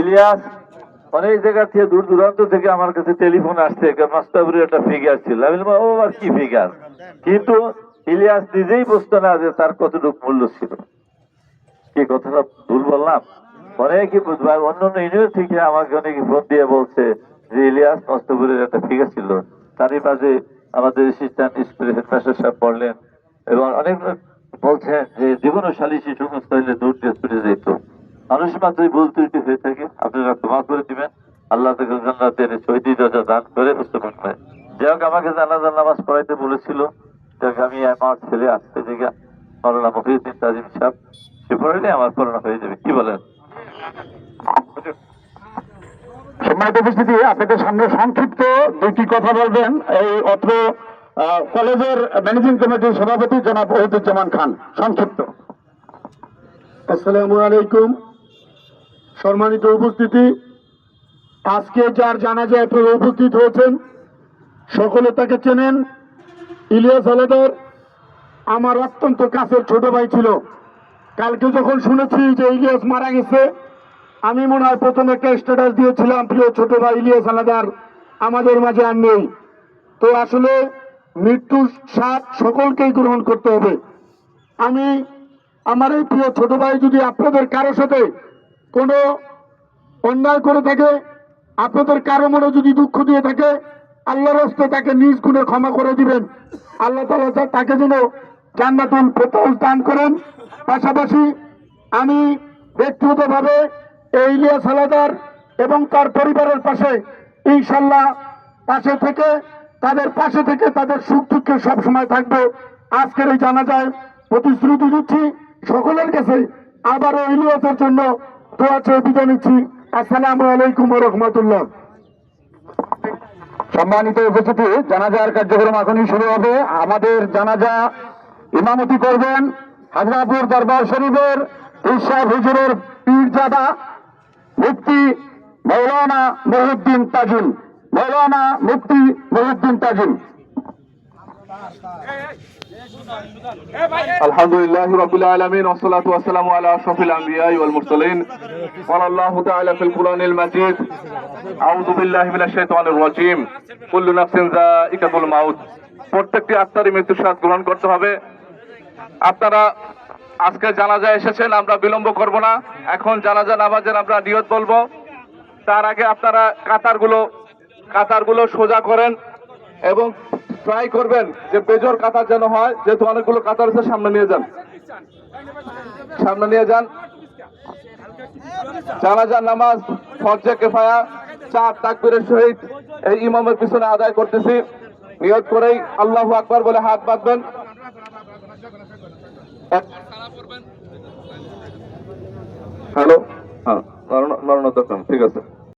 ইলিয়াস, অনেক জায়গা থেকে দূর দূরান্ত থেকে আমার কাছে টেলিফোন আসছে মাস্তাবুরের একটা ফিগার ছিল। আমি ও, আর কি ফিগার কিন্তু ইলিয়াস নিজেই বুঝতো না যে তার কতটুকু মূল্য ছিল। কি কথাটা ভুল বললাম? অনেকে বুঝবে, আর অন্য অন্য ইউনিভার্সিটি আমাকে অনেকে ফোন দিয়ে বলছে যে ইলিয়াস মস্তপুরের একটা ফিগার ছিল। তারই মাঝে আমাদের অ্যাসিস্ট্যান্ট হেডমাস্টার সাহেব পড়লেন এবং অনেক বলছেন যে জীবন সালিশি সমস্ত হইলে দূর দিয়ে ছুটে যেত। মানুষ মাত্রই ভুল ত্রুটি হয়ে থাকে আপনারা ক্ষমা করে দিবেন। আল্লাহ থেকে জান্নাতের শহীদি রাজা দান করে উপস্থাপন করে যাই হোক আমাকে জানাজার নামাজ পড়াইতে বলেছিল। যাক আমি আমার ছেলে আসতে জায়গা মৌলানা মহিউদ্দিন তাজিম সাহেব সে পড়াইলে আমার পড়ানো হয়ে যাবে। কি বলেন? সম্মানিত উপস্থিতি আপনাদের সামনে সংক্ষিপ্ত দুইটি কথা বলবেন। এই অত্র আহ, কলেজের ম্যানেজিং কমিটির সভাপতি জনাব ওহিদুজ্জামান খান। সংক্ষিপ্ত। আসসালামু আলাইকুম। সম্মানিত উপস্থিতি, আজকে যার জানাজায় আপনারা উপস্থিত হয়েছেন, সকলে তাকে চেনেন। ইলিয়াস আলাদার আমার অত্যন্ত কাছের ছোট ভাই ছিল। কালকে যখন শুনেছি যে ইলিয়াস মারা গেছে, আমি মনে হয় প্রথম একটা স্ট্যাটাস দিয়েছিলাম, প্রিয় ছোট ভাই ইলিয়াস আলাদার আমাদের মাঝে আর নেই। তো আসলে মৃত্যুর স্বাদ সকলকেই গ্রহণ করতে হবে। আমি, আমার এই প্রিয় ছোট ভাই যদি আপনাদের কারও সাথে কোনো অন্যায় করে থাকে, আপনাদের কারও মনে যদি দুঃখ দিয়ে থাকে, আল্লাহর হস্তে তাকে নিজ গুণে ক্ষমা করে দিবেন। আল্লাহ তালা তাকে যেন জান্নাতুল ফেরদাউস দান করেন। পাশাপাশি আমি ব্যক্তিগতভাবে এই ইলিয়াস আলাদার এবং তার পরিবারের পাশে ইনশাল্লাহ পাশে থেকে, তাদের পাশে থেকে তাদের সুখ দুঃখে সবসময় থাকবে। আজকের এই জানা যায় প্রতিশ্রুতি দিচ্ছি সকলের কাছে আবারও ইলিয়াসের জন্য দোয়া চেয়ে বিদায় আসসালামু আলাইকুম রহমতুল্লাহ। সম্মানিত উপস্থিতি, জানাজার কার্যক্রম এখনই শুরু হবে। আমাদের জানাজা ইমামতি করবেন হাজরাপুর দরবার শরীফের ইরশাদ হুজুরের পীরজাদা মুক্তি মৌলানা মহিউদ্দিন তাজিম। মৌলানা মুক্তি মহিউদ্দিন তাজিম। الحمد لله رب العالمين والصلاة والسلام على أشرف الأنبياء والمرسلين قال الله تعالى في القرآن المجيد أعوذ بالله من الشيطان الرجيم كل نفس ذائقة الموت প্রত্যেকটি আত্মারই মৃত্যুর স্বাদ গ্রহণ করতে হবে আপনারা আজকে জানাজা এসেছেন আমরা বিলম্ব করব না এখন জানাজা নামাজের আমরা নিয়ত বলবো তার আগে আপনারা কাতারগুলো কাতারগুলো সোজা করেন এবং ট্রাই করবেন যে বেজোর কাতার যেন হয়, যেহেতু অনেকগুলো কাতার আছে, সামনে নিয়ে যান। সামনে নিয়ে যান। জানাজার নামাজ, ফরজে কেফায়া, চার তাকবীরের সহিত এই ইমামের পিছনে আদায় করতেছি। নিয়ত করেই আল্লাহ আকবার বলে হাত বাঁধবেন। হ্যালো? হ্যাঁ ঠিক আছে।